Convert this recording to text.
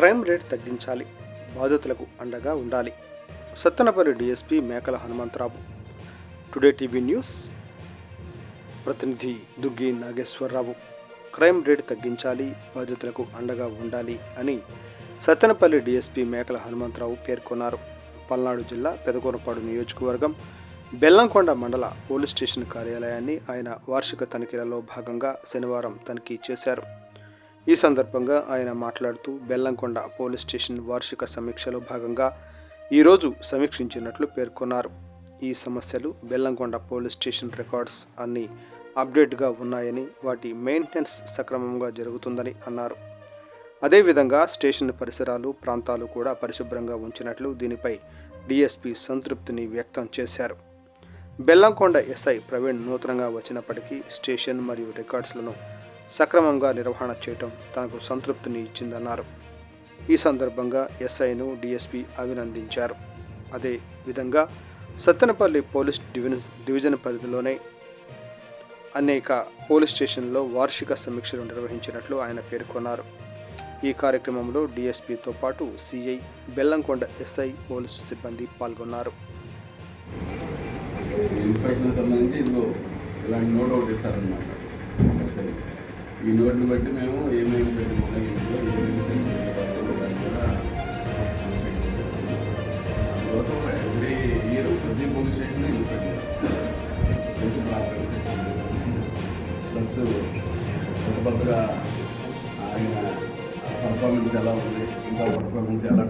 Crime rate తగ్గించాలి. బాధితులకు అండగా ఉండాలి. సత్తెనపల్లి డీఎస్పీ మేకల హనుమంతరావు. Today TV news. ప్రతినిధి దుగ్గి నాగేశ్వరరావు. క్రైమ్ రేట్ తగ్గించాలి బాధితులకు అండగా ఉండాలి అని సత్తెనపల్లి డిఎస్పి మేకల హనుమంతరావు పేర్కొన్నారు. పల్నాడు జిల్లా పెదకూరపాడు నియోజకవర్గం బెల్లంకొండ మండల పోలీస్ స్టేషన్ కార్యాలయాన్ని ఆయన వార్షిక తనిఖీలలో భాగంగా శనివారం తనిఖీ చేశారు. ఈ సందర్భంగా ఆయన మాట్లాడుతూ బెల్లంకొండ పోలీస్ స్టేషన్ వార్షిక సమీక్షలో భాగంగా ఈరోజు సమీక్షించినట్లు పేర్కొన్నారు. ఈ సమస్యలు బెల్లంకొండ పోలీస్ స్టేషన్ రికార్డ్స్ అన్నీ అప్డేట్గా ఉన్నాయని వాటి మెయింటెనెన్స్ సక్రమంగా జరుగుతుందని అన్నారు. అదేవిధంగా స్టేషన్ పరిసరాలు ప్రాంతాలు కూడా పరిశుభ్రంగా ఉంచినట్లు దీనిపై డీఎస్పీ సంతృప్తిని వ్యక్తం చేశారు. బెల్లంకొండ ఎస్ఐ ప్రవీణ్ నూతనంగా వచ్చినప్పటికీ స్టేషన్ మరియు రికార్డ్స్లను సక్రమంగా నిర్వహణ చేయటం తనకు సంతృప్తిని ఇచ్చిందన్నారు. ఈ సందర్భంగా ఎస్ఐను డిఎస్పి అభినందించారు. అదే విధంగా సత్తెనపల్లి పోలీస్ డివిజన్ డివిజన్ పరిధిలోనే అనేక పోలీస్ స్టేషన్లో వార్షిక సమీక్షలు నిర్వహించినట్లు ఆయన పేర్కొన్నారు. ఈ కార్యక్రమంలో డిఎస్పితో పాటు సిఐ బెల్లంకొండ ఎస్ఐ పోలీసు సిబ్బంది పాల్గొన్నారు. ఇన్స్పెక్షన్ సంబంధించి ఇదిగో ఇలాంటి నోట్ అవుట్ ఇస్తారనమాట ఈ నోట్ని బట్టి మేము ఏమేమి పెట్టుకుంటాం ఇంట్లో ఏమేమి కూడా అందుకోసం ఎవ్రీ ఇయర్ ప్రతి పోలీస్ స్టేషన్ ఇన్స్పెక్ట్ చేస్తాం. ప్లస్ కొత్త కొత్తగా ఆయన పర్ఫార్మెన్స్ ఎలా ఉంది ఇంకా పర్ఫార్మెన్స్ ఎలా